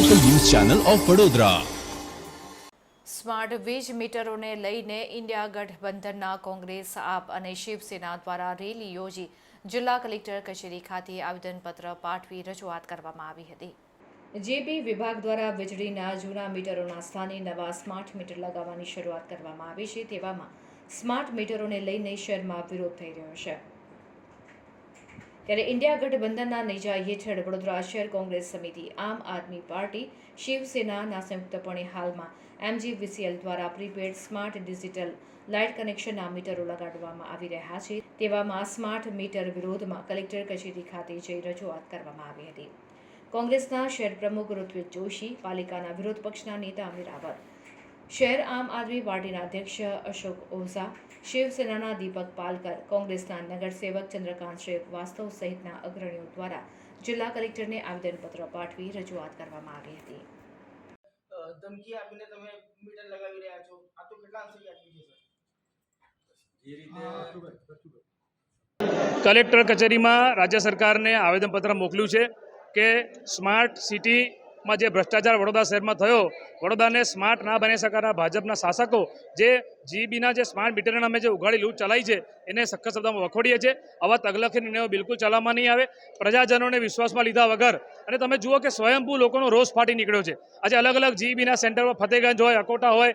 Channel of Vadodara smart વીજ મીટરોને લઈને ઇન્ડિયા ગઠબંધનના કોંગ્રેસ આપ અને શિવસેના દ્વારા રેલી યોજી. જિલ્લા કલેક્ટર કચેરી ખાતે આવેદનપત્ર પાઠવી રજૂઆત કરવામાં આવી હતી. જેબી વિભાગ દ્વારા વીજળીના જૂના મીટરોના સ્થાને નવા સ્માર્ટ મીટર લગાવવાની શરૂઆત કરવામાં આવી છે તેવામાં સ્માર્ટ મીટરોને લઈને શહેરમાં વિરોધ થઈ રહ્યો છે. ત્યારે ઇન્ડિયા ગઠબંધનના નેજા હેઠળ વડોદરા શહેર કોંગ્રેસ સમિતિ, આમ આદમી પાર્ટી, શિવસેનાના સંયુક્તપણે હાલમાં એમજીવીસીએલ દ્વારા પ્રીપેડ સ્માર્ટ ડિજિટલ લાઇટ કનેક્શનના મીટરો લગાડવામાં આવી રહ્યા છે, તેવામાં સ્માર્ટ મીટર વિરોધમાં કલેક્ટર કચેરી ખાતે જઈ રજૂઆત કરવામાં આવી હતી. કોંગ્રેસના શહેર પ્રમુખ ઋત્વિક જોશી, પાલિકાના વિરોધ પક્ષના નેતા અમીર રાવત શહેર આમ આદમી પાર્ટીના અધ્યક્ષ અશોક ઓઝા શિવસેનાના દીપક પાલકર કોંગ્રેસના નગરસેવક ચંદ્રકાંત શ્રીવાસ્તવ સહિતના અગ્રણીઓ દ્વારા જિલ્લા કલેક્ટરને આવેદનપત્ર પાઠવી રજૂઆત કરવામાં આવી હતી. ધમકી આપીને તમે મીટર લગાવી રહ્યા છો. આ તો કેટલા અંશે વ્યાજબી છે સર? કલેક્ટર કચેરીમાં રાજ્ય સરકારને આવેદનપત્ર મોકલ્યું છે કે સ્માર્ટ સિટીમાં જે ભ્રષ્ટાચાર વડોદરા શહેરમાં થયો, વડોદરાને સ્માર્ટ ના બની શકાતા ભાજપના શાસકો જે જીબીના જે સ્માર્ટ મીટરના નામે જે ઉઘાડી લૂંટ ચલાવી છે, એને સખત શબ્દમાં વખોડીએ છીએ. આવા તગલખી નિર્ણયો બિલકુલ ચલાવવામાં નહીં આવે. પ્રજાજનોને વિશ્વાસમાં લીધા વગર. અને તમે જુઓ કે સ્વયંભૂ લોકોનો રોષ ફાટી નીકળ્યો છે. આજે અલગ અલગ જીબીના સેન્ટરમાં ફતેગંજ હોય, અકોટા હોય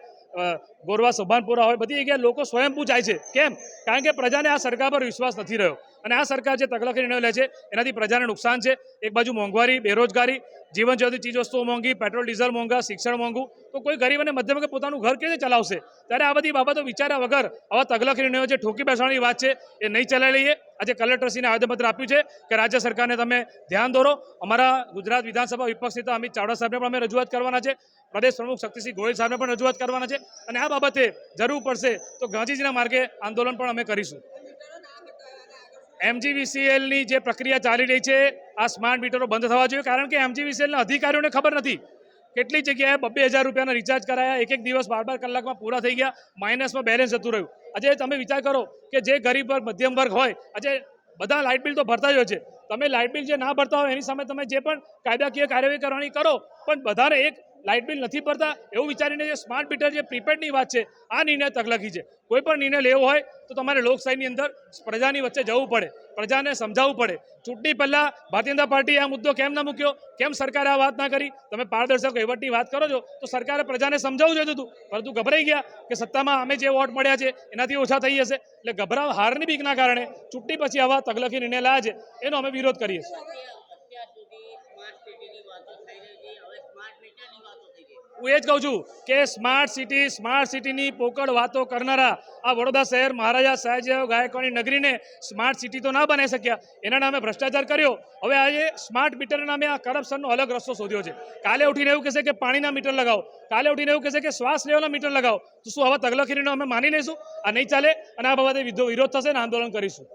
ગોરવા, સુભાનપુરા હોય, બધી જગ્યાએ લોકો સ્વયંભૂ જાય છે. કેમ? કારણ કે પ્રજાને આ સરકાર પર વિશ્વાસ નથી રહ્યો. અને આ સરકાર જે તગલખી નિર્ણયો લે છે, એનાથી પ્રજાને નુકસાન છે. એક બાજુ મોંઘવારી, બેરોજગારી, જીવન જરૂરી ચીજ વસ્તુઓ મોંઘી, પેટ્રોલ, ડીઝલ મોંઘા, શિક્ષણ મોંઘું. તો કોઈ ગરીબ અને મધ્યમ કે પોતાનું ઘર કેવી ચલાવશે? ત્યારે આ બધી બાબતો વિચાર્યા વગર આવા તગલખી નિર્ણયો જે ઠોકી બેસવાની વાત છે, એ નહીં ચલાવી લઈએ. આજે કલેક્ટરશ્રીને આવેદનપત્ર આપ્યું છે કે રાજ્ય સરકારને તમે ધ્યાન દોરો. અમારા ગુજરાત વિધાનસભા વિપક્ષ નેતા અમિત ચાવડા સાહેબને પણ અમે રજૂઆત કરવાના છે. પ્રદેશ પ્રમુખ શક્તિસિંહ ગોયલ સાહેબને પણ રજૂઆત કરવાના છે. અને આ બાબતે જરૂર પડશે તો ગાંધીજીના માર્ગે આંદોલન પણ અમે કરીશું. એમજીવીસીએલની જે પ્રક્રિયા ચાલી રહી છે, આ સ્માર્ટ મીટરો બંધ થવા જોઈએ, કારણ કે એમજીવીસીએલના અધિકારીઓને ખબર નથી. કેટલી જગ્યાએ બબ્બે હજાર રૂપિયાના રિચાર્જ કરાયા એક એક દિવસ બાર બાર કલાકમાં પૂરા થઈ ગયા, માઇનસમાં બેલેન્સ જતું રહ્યું. આજે તમે વિચાર કરો કે જે ગરીબ વર્ગ, મધ્યમ વર્ગ હોય, આજે બધા લાઇટ બિલ તો ભરતા જ હોય છે. તમે લાઇટ બિલ જે ના ભરતા હોય, એની સામે તમે જે પણ કાયદાકીય કાર્યવાહી કરવાની કરો, પણ બધાને એક લાઇટ બિલ નથી ભરતા, એવું વિચારીને જે સ્માર્ટ મીટર જે પ્રીપેડની વાત છે, આ નિર્ણય તકલખી છે. કોઈ પણ નિર્ણય લેવો હોય, તો તમારે લોકશાહીની અંદર પ્રજાની વચ્ચે જવું પડે, પ્રજાને સમજાવવું પડે. ચૂંટણી પહેલાં ભારતીય જનતા પાર્ટીએ આ મુદ્દો કેમ ના મૂક્યો? કેમ સરકારે આ વાત ના કરી? તમે પારદર્શક વહીવટની વાત કરો છો, તો સરકારે પ્રજાને સમજાવવું જોઈતું હતું, પરંતુ ગભરાઈ ગયા કે સત્તામાં અમે જે વોટ મળ્યા છે, એનાથી ઓછા થઈ જશે એટલે ગભરાવ હારની બીકના કારણે ચૂંટણી પછી આવા તકલખી નિર્ણય લાયા છે, એનો અમે વિરોધ કરીએ છીએ. હું એ જ કહું છું કે સ્માર્ટ સિટી સ્માર્ટ સિટીની પોકળ વાતો કરનારા આ વડોદરા શહેર મહારાજા સયાજીરાવ ગાયકવાડની નગરીને સ્માર્ટ સિટી તો ના બનાવી શક્યા. એના નામે ભ્રષ્ટાચાર કર્યો. હવે આજે સ્માર્ટ મીટરના નામે આ કરપ્શનનો અલગ રસ્તો શોધ્યો છે. કાલે ઉઠીને એવું કહેશે કે પાણીના મીટર લગાવો. કાલે ઉઠીને એવું કહેશે કે શ્વાસ લેવાના મીટર લગાવો. તો શું આવા તગલખીરીનો અમે માની લઈશું? આ નહીં ચાલે. અને આ બાબતે વિરોધ થશે ને આંદોલન કરીશું.